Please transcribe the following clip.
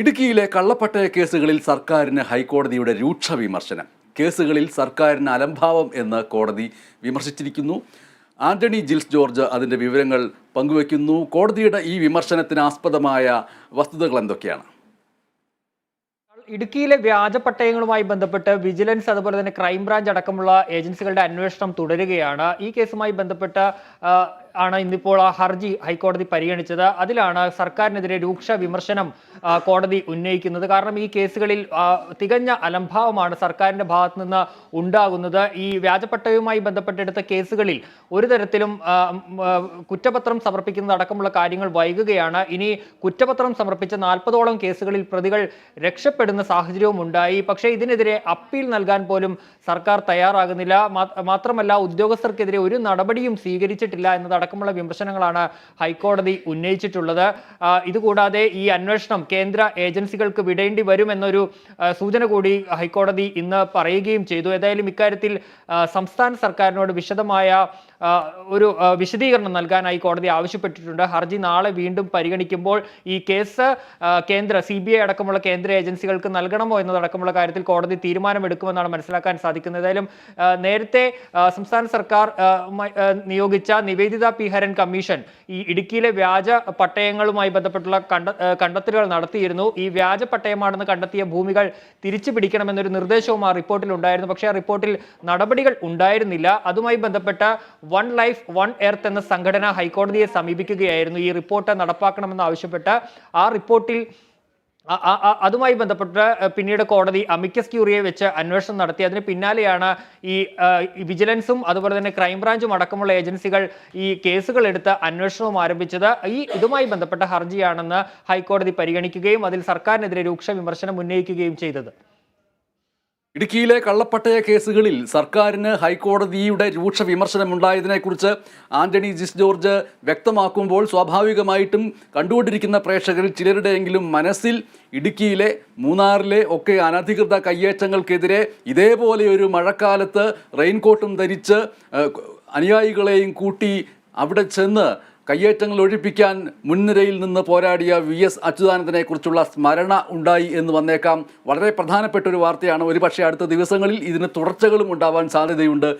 ഇടുക്കിയിലെ കള്ളപ്പട്ടയ കേസുകളിൽ സർക്കാരിന് ഹൈക്കോടതിയുടെ രൂക്ഷ വിമർശനം. കേസുകളിൽ സർക്കാരിന് അലംഭാവം എന്ന് കോടതി വിമർശിച്ചിരിക്കുന്നു. ആന്റണി ജിൽസ് ജോർജ് അതിന്റെ വിവരങ്ങൾ പങ്കുവയ്ക്കുന്നു. കോടതിയുടെ ഈ വിമർശനത്തിന് ആസ്പദമായ വസ്തുതകൾ എന്തൊക്കെയാണ്? ഇടുക്കിയിലെ വ്യാജ പട്ടയങ്ങളുമായി ബന്ധപ്പെട്ട് വിജിലൻസ് അതുപോലെ തന്നെ ക്രൈംബ്രാഞ്ച് അടക്കമുള്ള ഏജൻസികളുടെ അന്വേഷണം തുടരുകയാണ്. ഈ കേസുമായി ബന്ധപ്പെട്ട് ആണ് ഇന്നിപ്പോൾ ആ ഹർജി ഹൈക്കോടതി പരിഗണിച്ചത്. അതിലാണ് സർക്കാരിനെതിരെ രൂക്ഷ വിമർശനം കോടതി ഉന്നയിക്കുന്നത്. കാരണം ഈ കേസുകളിൽ തികഞ്ഞ അലംഭാവമാണ് സർക്കാരിന്റെ ഭാഗത്ത് നിന്ന് ഉണ്ടാകുന്നത്. ഈ വ്യാജപ്പട്ടയവുമായി ബന്ധപ്പെട്ടെടുത്ത കേസുകളിൽ ഒരു തരത്തിലും കുറ്റപത്രം സമർപ്പിക്കുന്നത് അടക്കമുള്ള കാര്യങ്ങൾ വൈകുകയാണ്. ഇനി കുറ്റപത്രം സമർപ്പിച്ച നാൽപ്പതോളം കേസുകളിൽ പ്രതികൾ രക്ഷപ്പെടുന്ന സാഹചര്യവും ഉണ്ടായി. പക്ഷേ ഇതിനെതിരെ അപ്പീൽ നൽകാൻ പോലും സർക്കാർ തയ്യാറാകുന്നില്ല. മാത്രമല്ല ഉദ്യോഗസ്ഥർക്കെതിരെ ഒരു നടപടിയും സ്വീകരിച്ചിട്ടില്ല എന്നതടക്കമുള്ള വിമർശനങ്ങളാണ് ഹൈക്കോടതി ഉന്നയിച്ചിട്ടുള്ളത്. ഇതുകൂടാതെ ഈ അന്വേഷണം കേന്ദ്ര ഏജൻസികൾക്ക് വിടേണ്ടി വരുമെന്നൊരു സൂചന കൂടി ഹൈക്കോടതി ഇന്ന് പറയുകയും ചെയ്തു. ഏതായാലും ഇക്കാര്യത്തിൽ സംസ്ഥാന സർക്കാരിനോട് വിശദമായ ഒരു വിശദീകരണം നൽകാനായി കോടതി ആവശ്യപ്പെട്ടിട്ടുണ്ട്. ഹർജി നാളെ വീണ്ടും പരിഗണിക്കുമ്പോൾ ഈ കേസ് കേന്ദ്ര സി ബി ഐ അടക്കമുള്ള കേന്ദ്ര ഏജൻസികൾക്ക് നൽകണമോ എന്നതടക്കമുള്ള കാര്യത്തിൽ കോടതി തീരുമാനമെടുക്കുമെന്നാണ് മനസ്സിലാക്കാൻ സാധിക്കുന്നത്. നേരത്തെ സംസ്ഥാന സർക്കാർ നിയോഗിച്ച നിവേദിത പിഹരൻ കമ്മീഷൻ ഈ ഇടുക്കിയിലെ വ്യാജ പട്ടയങ്ങളുമായി ബന്ധപ്പെട്ടുള്ള കണ്ട കണ്ടെത്തലുകൾ നടത്തിയിരുന്നു. ഈ വ്യാജ പട്ടയമാണെന്ന് കണ്ടെത്തിയ ഭൂമികൾ തിരിച്ചു പിടിക്കണമെന്നൊരു നിർദ്ദേശവും ആ റിപ്പോർട്ടിൽ ഉണ്ടായിരുന്നു. പക്ഷേ ആ റിപ്പോർട്ടിൽ നടപടികൾ ഉണ്ടായിരുന്നില്ല. അതുമായി ബന്ധപ്പെട്ട വൺ ലൈഫ് വൺ എർത്ത് എന്ന സംഘടന ഹൈക്കോടതിയെ സമീപിക്കുകയായിരുന്നു. ഈ റിപ്പോർട്ട് നടപ്പാക്കണമെന്ന് ആവശ്യപ്പെട്ട് ആ റിപ്പോർട്ടിൽ അതുമായി ബന്ധപ്പെട്ട് പിന്നീട് കോടതി അമിക്കസ് ക്യൂറിയെ വെച്ച് അന്വേഷണം നടത്തി. അതിന് പിന്നാലെയാണ് ഈ വിജിലൻസും അതുപോലെ തന്നെ ക്രൈംബ്രാഞ്ചും അടക്കമുള്ള ഏജൻസികൾ ഈ കേസുകൾ എടുത്ത് അന്വേഷണവും ആരംഭിച്ചത്. ഈ ഇതുമായി ബന്ധപ്പെട്ട ഹർജിയാണെന്ന് ഹൈക്കോടതി പരിഗണിക്കുകയും അതിൽ സർക്കാരിനെതിരെ രൂക്ഷ വിമർശനം ഉന്നയിക്കുകയും ചെയ്തത്. ഇടുക്കിയിലെ കള്ളപ്പട്ടയ കേസുകളിൽ സർക്കാരിന് ഹൈക്കോടതിയുടെ രൂക്ഷ വിമർശനമുണ്ടായതിനെക്കുറിച്ച് ആന്റണി ജിസ് ജോർജ് വ്യക്തമാക്കുമ്പോൾ സ്വാഭാവികമായിട്ടും കണ്ടുകൊണ്ടിരിക്കുന്ന പ്രേക്ഷകരിൽ ചിലരുടെയെങ്കിലും മനസ്സിൽ ഇടുക്കിയിലെ മൂന്നാറിലെ ഒക്കെ അനധികൃത കയ്യേറ്റങ്ങൾക്കെതിരെ ഇതേപോലെ ഒരു മഴക്കാലത്ത് റെയിൻകോട്ടും ധരിച്ച് അനുയായികളെയും കൂട്ടി അവിടെ ചെന്ന് കയ്യേറ്റങ്ങൾ ഒഴിപ്പിക്കാൻ മുൻനിരയിൽ നിന്ന് പോരാടിയ വി എസ് അച്യുതാനന്ദനെ കുറിച്ചുള്ള സ്മരണ ഉണ്ടായി എന്ന് വന്നേക്കാം. വളരെ പ്രധാനപ്പെട്ട ഒരു വാർത്തയാണ്. ഒരുപക്ഷെ അടുത്ത ദിവസങ്ങളിൽ ഇതിന് തുടർച്ചകളും ഉണ്ടാവാൻ സാധ്യതയുണ്ട്.